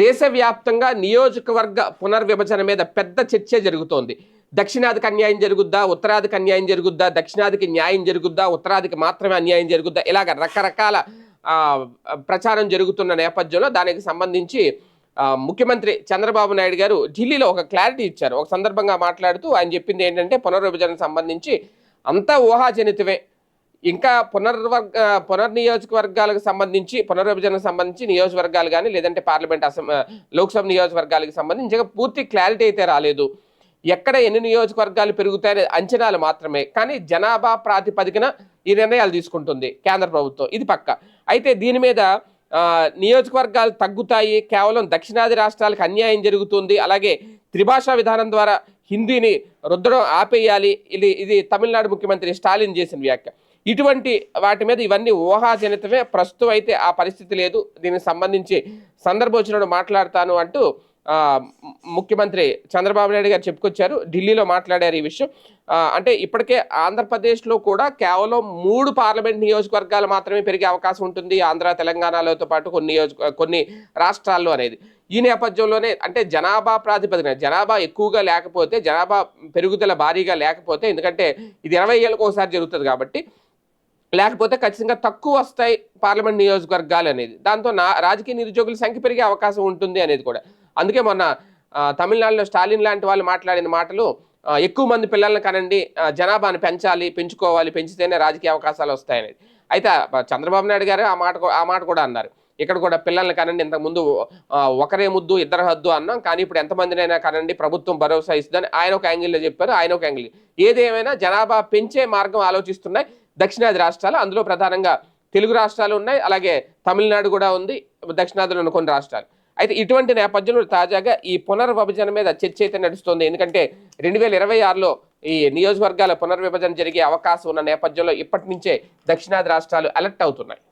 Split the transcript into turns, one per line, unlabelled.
దేశవ్యాప్తంగా నియోజకవర్గ పునర్విభజన మీద పెద్ద చర్చ జరుగుతోంది. దక్షిణాదికి అన్యాయం జరుగుద్దా? ఉత్తరాదికి అన్యాయం జరుగుద్దా? దక్షిణాదికి న్యాయం జరుగుద్దా? ఉత్తరాదికి మాత్రమే అన్యాయం జరుగుద్దా? ఇలాగ రకరకాల ప్రచారం జరుగుతున్న నేపథ్యంలో దానికి సంబంధించి ముఖ్యమంత్రి చంద్రబాబు నాయుడు గారు ఢిల్లీలో ఒక క్లారిటీ ఇచ్చారు. ఒక సందర్భంగా మాట్లాడుతూ ఆయన చెప్పింది ఏంటంటే పునర్విభజనకు సంబంధించి అంతా ఊహాజనితమే. ఇంకా పునర్వర్గ పునర్నియోజకవర్గాలకు సంబంధించి పునర్విభజనకు సంబంధించి నియోజకవర్గాలు కానీ లేదంటే పార్లమెంట్ అసెం లోక్సభ నియోజకవర్గాలకు సంబంధించి ఇంకా పూర్తి క్లారిటీ అయితే రాలేదు. ఎక్కడ ఎన్ని నియోజకవర్గాలు పెరుగుతాయనే అంచనాలు మాత్రమే. కానీ జనాభా ప్రాతిపదికన ఈ నిర్ణయాలు తీసుకుంటుంది కేంద్ర ప్రభుత్వం. ఇది పక్క. అయితే దీని మీద నియోజకవర్గాలు తగ్గుతాయి. కేవలం దక్షిణాది రాష్ట్రాలకు అన్యాయం జరుగుతుంది. అలాగే త్రిభాషా విధానం ద్వారా హిందీని రుద్దడం ఆపేయాలి. ఇది ఇది తమిళనాడు ముఖ్యమంత్రి స్టాలిన్ చేసిన వ్యాఖ్య. ఇటువంటి వాటి మీద ఇవన్నీ ఊహాజనితమే. ప్రస్తుతం అయితే ఆ పరిస్థితి లేదు. దీనికి సంబంధించి సందర్భం వచ్చినప్పుడు మాట్లాడతాను అంటూ ముఖ్యమంత్రి చంద్రబాబు నాయుడు గారు చెప్పుకొచ్చారు ఢిల్లీలో మాట్లాడారు ఈ విషయం. అంటే ఇప్పటికే ఆంధ్రప్రదేశ్లో కూడా కేవలం మూడు పార్లమెంట్ నియోజకవర్గాలు మాత్రమే పెరిగే అవకాశం ఉంటుంది ఆంధ్ర తెలంగాణలతో పాటు కొన్ని నియోజక కొన్ని రాష్ట్రాల్లో అనేది. ఈ నేపథ్యంలోనే అంటే జనాభా ప్రాతిపదికన జనాభా ఎక్కువగా లేకపోతే జనాభా పెరుగుదల భారీగా లేకపోతే ఎందుకంటే ఇది ఇరవై ఏళ్ళకు ఒకసారి జరుగుతుంది కాబట్టి లేకపోతే ఖచ్చితంగా తక్కువ వస్తాయి పార్లమెంట్ నియోజకవర్గాలు అనేది దాంతో నా రాజకీయ నిరుద్యోగుల సంఖ్య పెరిగే అవకాశం ఉంటుంది అనేది కూడా. అందుకే మొన్న తమిళనాడులో స్టాలిన్ లాంటి వాళ్ళు మాట్లాడిన మాటలు ఎక్కువ మంది పిల్లల్ని కనండి జనాభాను పెంచాలి పెంచుకోవాలి పెంచితేనే రాజకీయ అవకాశాలు వస్తాయనేది. అయితే చంద్రబాబు నాయుడు గారు ఆ మాట ఆ మాట కూడా అన్నారు. ఇక్కడ కూడా పిల్లల్ని కనండి ఇంతకుముందు ఒకరే ముద్దు ఇద్దరు హద్దు అన్నాం కానీ ఇప్పుడు ఎంతమందినైనా కనండి ప్రభుత్వం భరోసా ఇస్తుందని ఆయన ఒక యాంగిల్లో చెప్పారు ఆయన ఒక యాంగిల్. ఏదేమైనా జనాభా పెంచే మార్గం ఆలోచిస్తున్నాయి. దక్షిణాది రాష్ట్రాలు అందులో ప్రధానంగా తెలుగు రాష్ట్రాలు ఉన్నాయి అలాగే తమిళనాడు కూడా ఉంది దక్షిణాదిలో ఉన్న కొన్ని రాష్ట్రాలు. అయితే ఇటువంటి నేపథ్యంలో తాజాగా ఈ పునర్విభజన మీద చర్చ అయితే నడుస్తుంది. ఎందుకంటే రెండు వేల ఇరవై ఆరులో ఈ నియోజకవర్గాల పునర్విభజన జరిగే అవకాశం ఉన్న నేపథ్యంలో ఇప్పటి నుంచే దక్షిణాది రాష్ట్రాలు అలర్ట్ అవుతున్నాయి.